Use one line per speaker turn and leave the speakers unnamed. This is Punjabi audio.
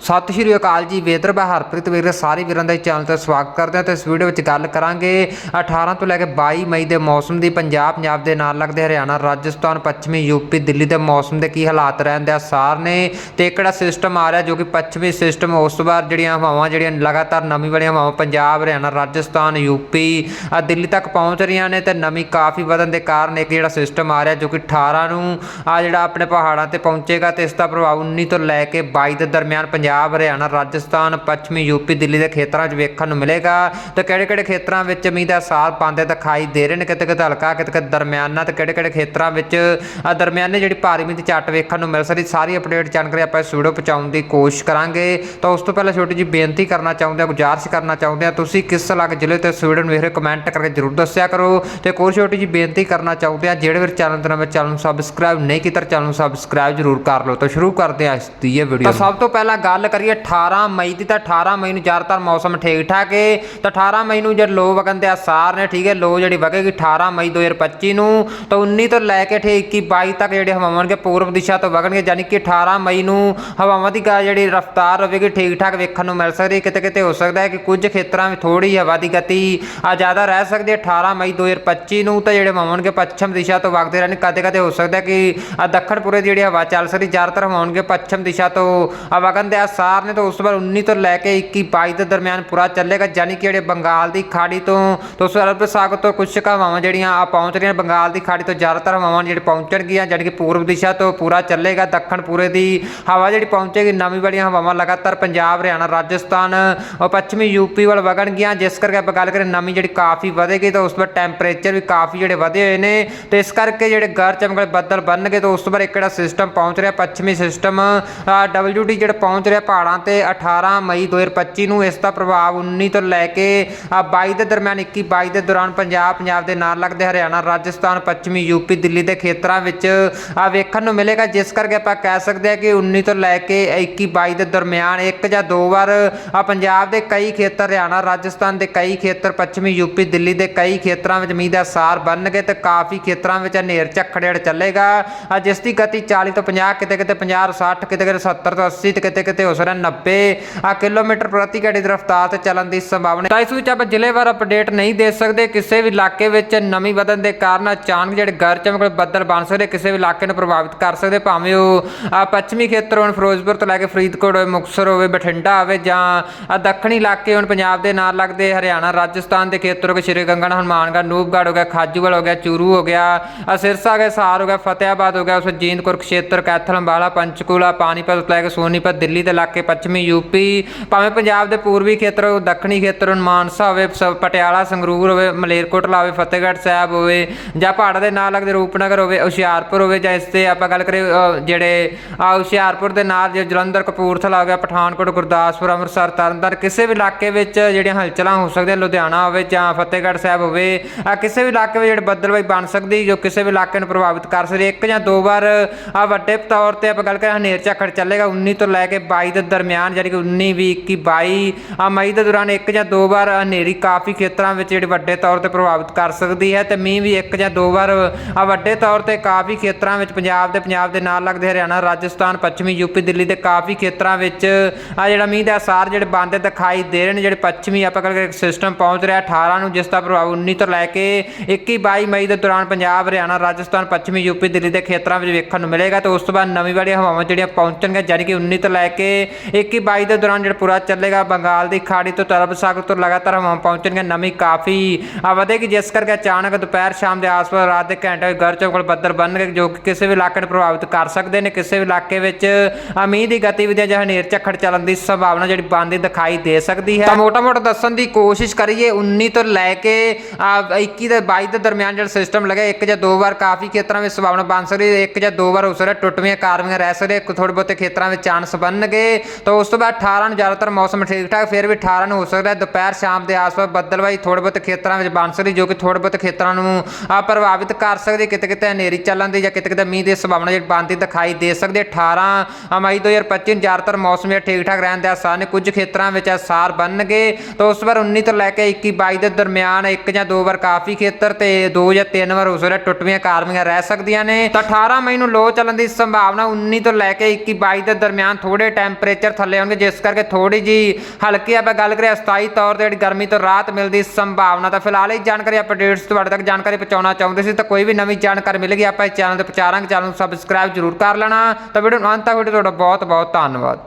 ਸਤਿ ਸ਼੍ਰੀ ਅਕਾਲ ਜੀ, ਵੇਦਰ ਹਰਪ੍ਰੀਤ ਵੀਰ, ਸਾਰੇ ਵੀਰਾਂ ਦਾ ਚੈਨਲ ਤੇ ਸਵਾਗਤ ਕਰਦੇ ਹਾਂ ਤੇ ਇਸ ਵੀਡੀਓ ਵਿੱਚ ਗੱਲ ਕਰਾਂਗੇ 18 ਤੋਂ ਲੈ ਕੇ 22 ਮਈ ਦੇ ਮੌਸਮ ਦੀ ਪੰਜਾਬ ਪੰਜਾਬ ਦੇ ਨਾਲ ਲੱਗਦੇ ਹਰਿਆਣਾ, ਰਾਜਸਥਾਨ, ਪੱਛਮੀ ਯੂਪੀ ਦਿੱਲੀ ਦੇ ਮੌਸਮ ਦੇ ਕੀ ਹਾਲਾਤ ਰਹਿੰਦੇ ਆ ਸਾਰ ਨੇ ਤੇ ਇੱਕ ਜਿਹੜਾ ਸਿਸਟਮ ਆ ਰਿਹਾ ਜੋ ਕਿ ਪੱਛਮੀ ਸਿਸਟਮ ਉਸ ਤੋਂ ਬਾਅਦ ਜਿਹੜੀਆਂ ਹਵਾਵਾਂ ਜਿਹੜੀਆਂ ਲਗਾਤਾਰ ਨਵੀਂ ਵਾਲੀਆਂ ਹਵਾਵਾਂ, ਪੰਜਾਬ, ਹਰਿਆਣਾ, ਰਾਜਸਥਾਨ ਯੂਪੀ ਆ ਦਿੱਲੀ ਤੱਕ ਪਹੁੰਚ ਰਹੀਆਂ ਨੇ ਤੇ ਨਮੀ ਕਾਫੀ ਵਧਣ ਦੇ ਕਾਰਨ ਇੱਕ ਜਿਹੜਾ ਸਿਸਟਮ ਆ ਰਿਹਾ ਜੋ ਕਿ 18 ਨੂੰ, ਆ ਜਿਹੜਾ ਆਪਣੇ ਪਹਾੜਾਂ ਤੇ ਪਹੁੰਚੇਗਾ ਤੇ ਇਸ ਦਾ ਪ੍ਰਭਾਵ 19 ਤੋਂ ਲੈ ਕੇ 22 ਦੇ ਦਰਮਿਆਨ ਪੰਜਾਬ, ਹਰਿਆਣਾ, ਰਾਜਸਥਾਨ, ਪੱਛਮੀ, ਯੂਪੀ, ਦਿੱਲੀ ਦੇ ਖੇਤਰਾਂ 'ਚ ਵੇਖਣ ਨੂੰ ਮਿਲੇਗਾ। ਤੇ ਕਿਹੜੇ-ਕਿਹੜੇ ਖੇਤਰਾਂ ਵਿੱਚ ਮੀਂਹ ਦਾ ਸਾਰ ਪਾਉਂਦੇ ਦਿਖਾਈ ਦੇ ਰਹੇ ਨੇ? ਕਿਤੇ ਕਿਤੇ ਹਲਕਾ, ਕਿਤੇ ਕਿਤੇ ਦਰਮਿਆਨਾ ਤੇ ਕਿਹੜੇ-ਕਿਹੜੇ ਖੇਤਰਾਂ ਵਿੱਚ ਆ ਦਰਮਿਆਨੇ ਜਿਹੜੀ ਭਾਰੀ ਮੀਂਹ ਦੀ ਝੱਟ ਵੇਖਣ ਨੂੰ ਮਿਲ ਸਕਦੀ? ਸਾਰੀ ਅਪਡੇਟ ਜਾਣਕਾਰੀ ਆਪਾਂ ਇਸ ਵੀਡੀਓ ਪਹੁੰਚਾਉਣ ਦੀ ਕੋਸ਼ਿਸ਼ ਕਰਾਂਗੇ। ਤਾਂ ਉਸ ਤੋਂ ਪਹਿਲਾਂ ਛੋਟੀ ਜਿਹੀ ਬੇਨਤੀ ਕਰਨਾ ਚਾਹੁੰਦੇ ਹਾਂ, ਗੁਜ਼ਾਰਿਸ਼ ਕਰਨਾ ਚਾਹੁੰਦੇ ਹਾਂ, ਤੁਸੀਂ ਕਿਸ ਇਲਾਕੇ ਜ਼ਿਲ੍ਹੇ ਤੇ ਇਸ ਵੀਡੀਓ ਨੂੰ ਵੇਖ ਰਹੇ ਕਮੈਂਟ ਕਰਕੇ ਜਰੂਰ ਦੱਸਿਆ ਕਰੋ। ਤੇ ਇੱਕ ਹੋਰ ਛੋਟੀ ਜਿਹੀ ਬੇਨਤੀ ਕਰਨਾ ਚਾਹੁੰਦੇ ਹਾਂ, ਜਿਹੜੇ ਵੀਰ ਚੈਨਲ ਤੇ ਨਵੇਂ ਚੈਨਲ ਨੂੰ ਸਬਸਕ੍ਰਾਈਬ ਨਹੀਂ ਕੀਤਾ ਚੈਨਲ ਨੂੰ ਸਬਸਕ੍ਰਾਈਬ ਜਰੂਰ ਕਰ ਲਓ। ਤਾਂ ਸ਼ੁਰੂ ਕਰਦੇ ਹਾਂ ਇਸ ਦੀ ਇਹ ਵੀਡੀਓ ਤਾਂ ਸਭ ਤੋਂ ਪਹਿਲਾਂ ਗੱਲ ਗੱਲ ਕਰੀਏ 18 ਮਈ ਦੀ, ਤਾਂ 18 ਮਈ ਨੂੰ ਜ਼ਿਆਦਾਤਰ ਮੌਸਮ ਠੀਕ ਠਾਕ ਏ। ਤਾਂ 18 ਮਈ ਨੂੰ ਜਦ ਲੋ ਵਗਣ ਦੇ ਆਸਾਰ ਨੇ, ਠੀਕ ਹੈ ਲੋ ਜਿਹੜੀ ਵਗੇਗੀ 18 ਮਈ 2025 ਨੂੰ, ਤਾਂ 19 ਤੋਂ ਲੈ ਕੇ ਠੀਕ 21 22 ਤੱਕ ਜਿਹੜੇ ਹਵਾਵਾਂ ਕੇ ਪੂਰਬ ਦਿਸ਼ਾ ਤੋਂ ਵਗਣਗੇ ਯਾਨੀ ਕਿ 18 ਮਈ ਨੂੰ ਹਵਾਵਾਂ ਦੀ ਗਾ- ਜਿਹੜੀ ਰਫ਼ਤਾਰ ਹੋਵੇਗੀ, ਠੀਕ ਠਾਕ ਵੇਖਣ ਨੂੰ ਮਿਲ ਸਕਦੀ ਕਿਤੇ ਕਿਤੇ ਹੋ ਸਕਦਾ ਹੈ ਕਿ ਕੁਝ ਖੇਤਰਾਂ ਵਿੱਚ ਥੋੜੀ ਹਵਾ ਦੀ ਗਤੀ ਆ ਜ਼ਿਆਦਾ ਰਹਿ ਸਕਦੀ ਹੈ 18 ਮਈ 2025 ਨੂੰ ਤਾਂ ਜਿਹੜੇ ਹਵਾਵਾਂ ਕੇ ਪੱਛਮ ਦਿਸ਼ਾ ਤੋਂ ਵਗਦੇ ਰਹਿਣ, ਕਦੇ ਕਦੇ ਹੋ ਸਕਦਾ ਕਿ ਦੱਖਣ ਪੂਰੇ ਦੀ ਜਿਹੜੀ ਹਵਾ ਚੱਲ ਸਕਦੀ, ਜ਼ਿਆਦਾਤਰ ਹਵਾਵਾਂ ਕੇ ਪੱਛਮ ਦਿਸ਼ਾ ਤੋਂ ਆ ਵਗਣ ਦੇ ਆਸਾਰ ਨੇ ਤਾਂ ਉਸ ਤੋਂ ਬਾਅਦ 19 ਤੋਂ ਲੈ ਕੇ 21 22 ਦੇ ਦਰਮਿਆਨ ਪੂਰਾ ਚੱਲੇਗਾ ਯਾਨੀ ਕਿ ਜਿਹੜੇ ਬੰਗਾਲ ਦੀ ਖਾੜੀ ਤੋਂ ਤੋਂ ਅਰਬ ਸਾਗਰ ਤੋਂ ਕੁਝ ਹਵਾਵਾਂ ਜਿਹੜੀਆਂ ਆ ਪਹੁੰਚ ਰਹੀਆਂ ਬੰਗਾਲ ਦੀ ਖਾੜੀ ਤੋਂ ਜ਼ਿਆਦਾਤਰ ਹਵਾਵਾਂ ਜਿਹੜੇ ਪਹੁੰਚਣਗੀਆਂ ਯਾਨੀ ਕਿ ਪੂਰਬ ਦਿਸ਼ਾ ਤੋਂ ਪੂਰਾ ਚੱਲੇਗਾ, ਦੱਖਣ ਪੂਰੇ ਦੀ ਹਵਾ ਜਿਹੜੀ ਪਹੁੰਚੇਗੀ, ਨਵੀਂ ਵਾਲੀਆਂ ਹਵਾਵਾਂ ਲਗਾਤਾਰ ਪੰਜਾਬ, ਹਰਿਆਣਾ, ਰਾਜਸਥਾਨ ਔਰ ਪੱਛਮੀ ਯੂਪੀ ਵੱਲ ਵਗਣਗੀਆਂ ਜਿਸ ਕਰਕੇ ਆਪਾਂ ਗੱਲ ਕਰੀਏ ਨਵੀਂ ਜਿਹੜੀ ਕਾਫੀ ਵਧੇਗੀ, ਤਾਂ ਉਸ ਤੋਂ ਬਾਅਦ ਟੈਂਪਰੇਚਰ ਵੀ ਕਾਫੀ ਜਿਹੜੇ ਵਧੇ ਹੋਏ ਨੇ, ਤੇ ਇਸ ਕਰਕੇ ਜਿਹੜੇ ਗਰ ਚਮਕਲੇ ਬੱਦਲ ਬਣਨਗੇ, ਤਾਂ ਉਸ ਤੋਂ ਬਾਅਦ ਇੱਕ ਜਿਹੜਾ ਸਿਸਟਮ ਪਹੁੰਚ ਰਿਹਾ, ਪੱਛਮੀ ਸਿਸਟਮ WD ਜਿਹੜਾ ਪਹੁੰਚ ਰਿਹਾ ਪਹਾੜਾਂ ਤੇ 18 ਮਈ 2025 ਨੂੰ ਇਸ ਦਾ ਪ੍ਰਭਾਵ 19 ਤੋਂ ਲੈ ਕੇ ਆ 22 ਦੇ ਦਰਮਿਆਨ 21 22 ਦੇ ਦੌਰਾਨ ਪੰਜਾਬ ਪੰਜਾਬ ਦੇ ਨਾਲ ਲੱਗਦੇ ਹਰਿਆਣਾ, ਰਾਜਸਥਾਨ, ਪੱਛਮੀ ਯੂਪੀ ਦਿੱਲੀ ਦੇ ਖੇਤਰਾਂ ਵਿੱਚ ਵੇਖਣ ਨੂੰ ਮਿਲੇਗਾ, ਜਿਸ ਕਰਕੇ ਆਪਾਂ ਕਹਿ ਸਕਦੇ ਹਾਂ ਕਿ 19 ਤੋਂ ਲੈ ਕੇ 21 22 ਦੇ ਦਰਮਿਆਨ ਇੱਕ ਜਾਂ ਦੋ ਵਾਰ ਪੰਜਾਬ ਦੇ ਕਈ ਖੇਤਰ, ਹਰਿਆਣਾ, ਰਾਜਸਥਾਨ ਦੇ ਕਈ ਖੇਤਰ, ਪੱਛਮੀ ਯੂਪੀ ਦਿੱਲੀ ਦੇ ਕਈ ਖੇਤਰਾਂ ਵਿੱਚ ਮੀਂਹ ਦਾ ਸਾਰ ਬਣਨਗੇ ਤੇ ਕਾਫੀ ਖੇਤਰਾਂ ਵਿੱਚ ਹਨੇਰ ਝੱਖੜੇੜ ਚੱਲੇਗਾ। ਜਿਸ ਦੀ ਗਤੀ 40 ਤੋਂ 50 ਕਿਤੇ ਕਿਤੇ 50 60 ਕਿਤੇ ਕਿਤੇ 70 ਤੋਂ 80 ਤੇ ਕਿਤੇ ਕਿਤੇ ਹੋ ਸਕਦਾ 90 ਆ ਕਿਲੋਮੀਟਰ ਪ੍ਰਤੀ ਘੰਟੇ ਦੀ ਰਫ਼ਤਾਰ ਤੇ ਚੱਲਣ ਦੀ ਸੰਭਾਵਨਾ। ਤਾਂ ਇਸ ਵਿੱਚ ਆਪਾਂ ਜ਼ਿਲ੍ਹੇਵਾਰ ਅਪਡੇਟ ਨਹੀਂ ਦੇ ਸਕਦੇ। ਕਿਸੇ ਵੀ ਇਲਾਕੇ ਵਿੱਚ ਨਮੀ ਵਧਣ ਦੇ ਕਾਰਨ ਅਚਾਨਕ ਜਿਹੜੇ ਗਰ ਚਮਕਦੇ ਬੱਦਲ ਬਣ ਸਕਦੇ, ਕਿਸੇ ਵੀ ਇਲਾਕੇ ਨੂੰ ਪ੍ਰਭਾਵਿਤ ਕਰ ਸਕਦੇ। ਭਾਵੇਂ ਉਹ ਪੱਛਮੀ ਖੇਤਰ ਹੋਣ, ਫਿਰੋਜ਼ਪੁਰ ਤੋਂ ਲੈ ਕੇ ਫਰੀਦਕੋਟ ਹੋਵੇ ਮੁਕਤਸਰ ਹੋਵੇ, ਬਠਿੰਡਾ ਹੋਵੇ ਜਾਂ ਦੱਖਣੀ ਇਲਾਕੇ ਹੋਣ, ਪੰਜਾਬ ਦੇ ਨਾਲ ਲੱਗਦੇ ਹਰਿਆਣਾ, ਰਾਜਸਥਾਨ ਦੇ ਖੇਤਰ ਹੋ ਸ਼੍ਰੀ ਗੰਗਾਨਗਰ ਹਨੂਮਾਨਗੜ੍ਹ, ਨੂਪਗੜ੍ਹ ਹੋ ਗਿਆ, ਖਾਜੂਵਾਲ ਹੋ ਗਿਆ, ਚੂਰੂ ਹੋ ਗਿਆ ਸਿਰਸਾ ਹੋ ਗਿਆ ਸਾਰ ਹੋ ਗਿਆ ਫਤਿਆਬਾਦ ਹੋ ਗਿਆ, ਉਸ ਜੀਂਦ ਖੇਤਰ, ਕੈਥਲ, ਅੰਬਾਲਾ, ਪੰਚਕੂਲਾ, ਪਾਣੀਪਤ ਲੈ ਕੇ ਸੋਨੀਪਤ, ਦਿੱਲੀ ਦੇ ਇਲਾਕੇ ਪੱਛਮੀ ਯੂਪੀ, ਭਾਵੇਂ ਪੰਜਾਬ ਦੇ ਪੂਰਬੀ ਖੇਤਰ ਦੱਖਣੀ ਖੇਤਰ ਮਾਨਸਾ ਹੋਵੇ ਸ- ਪਟਿਆਲਾ, ਸੰਗਰੂਰ ਹੋਵੇ, ਮਲੇਰਕੋਟਲਾ ਹੋਵੇ, ਫਤਿਹਗੜ੍ਹ ਸਾਹਿਬ ਹੋਵੇ, ਜਾਂ ਪਹਾੜਾਂ ਦੇ ਨਾਲ ਲੱਗਦੇ ਰੂਪਨਗਰ ਹੋਵੇ, ਹੁਸ਼ਿਆਰਪੁਰ ਹੋਵੇ, ਜਾਂ ਇਸ ਤੇ ਆਪਾਂ ਗੱਲ ਕਰੀਏ ਜਿਹੜੇ, ਆ ਹੁਸ਼ਿਆਰਪੁਰ ਦੇ ਨਾਲ ਜੇ ਜਲੰਧਰ, ਕਪੂਰਥਲਾ ਹੋ ਗਿਆ, ਪਠਾਨਕੋਟ, ਗੁਰਦਾਸਪੁਰ, ਅੰਮ੍ਰਿਤਸਰ, ਤਰਨਤਾਰਨ, ਕਿਸੇ ਵੀ ਇਲਾਕੇ ਵਿੱਚ ਜਿਹੜੀਆਂ ਹਲਚਲਾਂ ਹੋ ਸਕਦੀਆਂ, ਲੁਧਿਆਣਾ ਹੋਵੇ ਜਾਂ ਫਤਿਹਗੜ੍ਹ ਸਾਹਿਬ ਹੋਵੇ, ਆ ਕਿਸੇ ਵੀ ਇਲਾਕੇ ਵਿੱਚ ਜਿਹੜੇ ਬੱਦਲਬਾਈ ਬਣ ਸਕਦੀ, ਜੋ ਕਿਸੇ ਵੀ ਇਲਾਕੇ ਨੂੰ ਪ੍ਰਭਾਵਿਤ ਕਰ ਸਕਦੀ ਇੱਕ ਜਾਂ ਦੋ ਵਾਰ, ਆ ਵੱਡੇ ਤੌਰ ਤੇ ਆਪਾਂ ਗੱਲ ਕਰੀਏ, ਹਨੇਰ ਝੱਖੜ ਚੱਲੇਗਾ 19 ਤੋਂ ਲੈ ਕੇ 22 ਦੇ ਦਰਮਿਆਨ ਯਾਨੀ ਕਿ 19 20 21 22 ਆ ਮਈ ਦੇ ਦੌਰਾਨ ਇੱਕ ਜਾਂ ਦੋ ਵਾਰ ਹਨੇਰੀ ਕਾਫੀ ਖੇਤਰਾਂ ਵਿੱਚ ਜਿਹੜੇ ਵੱਡੇ ਤੌਰ ਤੇ ਪ੍ਰਭਾਵਿਤ ਕਰ ਸਕਦੀ ਹੈ ਤੇ ਮੀਂਹ ਵੀ ਇੱਕ ਜਾਂ ਦੋ ਵਾਰ ਵੱਡੇ ਤੌਰ ਤੇ ਕਾਫੀ ਖੇਤਰਾਂ ਵਿੱਚ ਪੰਜਾਬ ਦੇ ਪੰਜਾਬ ਦੇ ਨਾਲ ਲੱਗਦੇ ਹਰਿਆਣਾ, ਰਾਜਸਥਾਨ, ਪੱਛਮੀ ਯੂਪੀ ਦਿੱਲੀ ਦੇ ਕਾਫੀ ਖੇਤਰਾਂ ਵਿੱਚ ਆ ਜਿਹੜਾ ਮੀਂਹ ਦਾ ਅਸਾਰ ਜਿਹੜੇ ਬੰਦ ਦਿਖਾਈ ਦੇ ਰਹੇ ਨੇ, ਜਿਹੜੇ ਪੱਛਮੀ ਆਪਾਂ ਗੱਲ ਇੱਕ ਸਿਸਟਮ ਪਹੁੰਚ ਰਿਹਾ 18 ਨੂੰ, ਜਿਸ ਦਾ ਪ੍ਰਭਾਵ 19 ਤੋਂ ਲੈ ਕੇ 21 22 ਮਈ ਦੇ ਦੌਰਾਨ ਪੰਜਾਬ, ਹਰਿਆਣਾ, ਰਾਜਸਥਾਨ, ਪੱਛਮੀ ਯੂਪੀ ਦਿੱਲੀ ਦੇ ਖੇਤਰਾਂ ਵਿੱਚ ਵੇਖਣ ਨੂੰ ਮਿਲੇਗਾ ਤੇ ਉਸ ਤੋਂ ਬਾਅਦ ਨਵੀਂ ਵਾਲੀਆਂ ਹਵਾਵਾਂ ਜਿਹੜੀਆਂ ਪਹੁੰਚਣਗੀਆਂ ਯਾਨੀ ਕਿ 19 ਤੋਂ ਲੈ ਕੇ 21 22 ਦੇ ਦੌਰਾਨ ਜਿਹੜਾ ਪੂਰਾ ਚੱਲੇਗਾ ਬੰਗਾਲ ਦੀ ਖਾੜੀ ਤੋਂ ਤਰਬ ਸਾਗਰ ਤੋਂ ਲਗਾਤਾਰ ਹਵਾਵਾਂ ਪਹੁੰਚਣਗੀਆਂ, ਨਮੀ ਕਾਫੀ ਵਧੇਗੀ, ਜਿਸ ਕਰਕੇ ਅਚਾਨਕ ਦੁਪਹਿਰ ਸ਼ਾਮ ਦੇ ਆਸ-ਪਾਸ ਰਾਤ ਦੇ ਘੰਟੇ ਵਿੱਚ ਗਰ ਚੌਕਲ ਬੱਦਲ ਬਣਨਗੇ, ਜੋ ਕਿ ਕਿਸੇ ਵੀ ਇਲਾਕੇ ਨੂੰ ਪ੍ਰਭਾਵਿਤ ਕਰ ਸਕਦੇ ਨੇ। ਕਿਸੇ ਵੀ ਇਲਾਕੇ ਵਿੱਚ ਆ ਦੀ ਗਤੀਵਿਧੀਆਂ ਜਾਂ ਹਨੇਰ ਝੱਖੜ ਚੱਲਣ ਦੀ ਸੰਭਾਵਨਾ ਜਿਹੜੀ ਬਣਦੀ ਦਿਖਾਈ ਦੇ ਸਕਦੀ ਹੈ। ਤਾਂ ਮੋਟਾ-ਮੋਟਾ ਦੱਸਣ ਦੀ ਕੋਸ਼ਿਸ਼ ਕਰੀਏ 19 ਤੋਂ ਲੈ ਕੇ, ਆ 21 ਤੇ 22 ਦੇ ਦਰਮਿਆਨ ਜਿਹੜਾ ਸਿਸਟਮ ਲੱਗਿਆ, ਇੱਕ ਜਾਂ ਦੋ ਵਾਰ ਕਾਫੀ ਖੇਤਰਾਂ ਵਿੱਚ ਸੰਭਾਵਨਾ ਬਣ ਸਕਦੀ ਹੈ, ਇੱਕ ਜਾਂ ਦੋ ਵਾਰ ਉਸ ਟੁੱਟਵੀਆਂ, ਕਾਰਵੀਆਂ ਰਹਿ ਸਕਦੇ ਇੱਕ ਥੋੜੇ ਬਹੁਤੇ ਖੇਤਰਾਂ ਵਿੱਚ ਚਾਂਸ ਬਣਨਗੇ ਤਾਂ ਉਸ ਤੋਂ ਬਾਅਦ 18 ਨੂੰ ਜ਼ਿਆਦਾਤਰ ਮੌਸਮ ਠੀਕ ਠਾਕ, ਫਿਰ ਵੀ 18 ਨੂੰ ਹੋ ਸਕਦਾ ਦੁਪਹਿਰ, ਸ਼ਾਮ ਦੇ ਆਸ-ਪਾਸ ਬੱਦਲਵਾਈ ਥੋੜੇ ਬਹੁਤੇ ਖੇਤਰਾਂ ਵਿੱਚ ਬਣ ਸਕਦੀ, ਜੋ ਕਿ ਥੋੜੇ ਬਹੁਤੇ ਖੇਤਰਾਂ ਨੂੰ ਆ ਪ੍ਰਭਾਵਿਤ ਕਰ ਸਕਦੀ। ਕਿਤੇ ਕਿਤੇ ਹਨੇਰੀ ਚੱਲਣ ਦੀ ਜਾਂ ਕਿਤੇ ਕਿਤੇ ਮੀਂਹ ਦੀ ਸੰਭਾਵਨਾ ਜਿਹੜੀ ਬਣਦੀ ਦਿਖਾਈ ਦੇ ਸਕਦੀ 18 ਮਈ 2025 ਨੂੰ ਜ਼ਿਆਦਾਤਰ ਮੌਸਮ ਜਿਹੜਾ ਠੀਕ ਠਾਕ ਰਹਿਣ ਦੇ ਆਸਾਰ ਨੇ। ਕੁਝ ਖੇਤਰਾਂ ਵਿੱਚ ਆਸਾਰ ਬਣਨਗੇ। ਤਾਂ ਉਸ ਵਾਰ 19 ਤੋਂ ਲੈ ਕੇ 21 22 ਦੇ ਦਰਮਿਆਨ ਇੱਕ ਜਾਂ ਦੋ ਵਾਰ ਕਾਫੀ ਖੇਤਰ ਤੇ ਦੋ ਜਾਂ ਤਿੰਨ ਵਾਰ ਉਸ ਸਕਦਾ ਟੁੱਟਵੀਆਂ ਕਾਰਵੀਆਂ ਰਹਿ ਸਕਦੀਆਂ ਨੇ। ਤਾਂ 18 ਮਈ ਨੂੰ ਲੋ ਚੱਲਣ ਦੀ ਸੰਭਾਵਨਾ 19 ਤੋਂ ਲੈ ਕੇ 21 22 ਦੇ ਦਰਮਿਆਨ ਥੋੜੇ ਟਾਈਮ ਟੈਂਪਰੇਚਰ ਥੱਲੇ ਹੋਣਗੇ ਜਿਸ ਕਰਕੇ ਥੋੜੀ ਜੀ ਹਲਕੀ ਆਪਾਂ ਗੱਲ ਕਰੀਏ, ਅਸਥਾਈ ਤੌਰ ਤੇ ਜਿਹੜੀ ਗਰਮੀ ਤੋਂ ਰਾਹਤ ਮਿਲਦੀ ਸੰਭਾਵਨਾ ਤਾਂ ਫਿਲਹਾਲ ਇਹ ਜਾਣਕਾਰੀ ਅਪਡੇਟਸ ਤੁਹਾਡੇ ਤੱਕ ਜਾਣਕਾਰੀ ਪਹੁੰਚਾਉਣਾ ਚਾਹੁੰਦੇ ਸੀ, ਤਾਂ ਕੋਈ ਵੀ ਨਵੀਂ ਜਾਣਕਾਰੀ ਮਿਲੇਗੀ, ਆਪਾਂ ਇਸ ਚੈਨਲ ਤੇ ਪਹੁੰਚਾਰਾਂਗੇ ਚੈਨਲ ਨੂੰ ਸਬਸਕ੍ਰਾਈਬ ਜ਼ਰੂਰ ਕਰ ਲੈਣਾ। ਤਾਂ ਵੀਡੀਓ ਨੂੰ ਅੰਤ ਤੱਕ ਵੀਡੀਓ ਤੁਹਾਡਾ ਬਹੁਤ ਬਹੁਤ ਧੰਨਵਾਦ।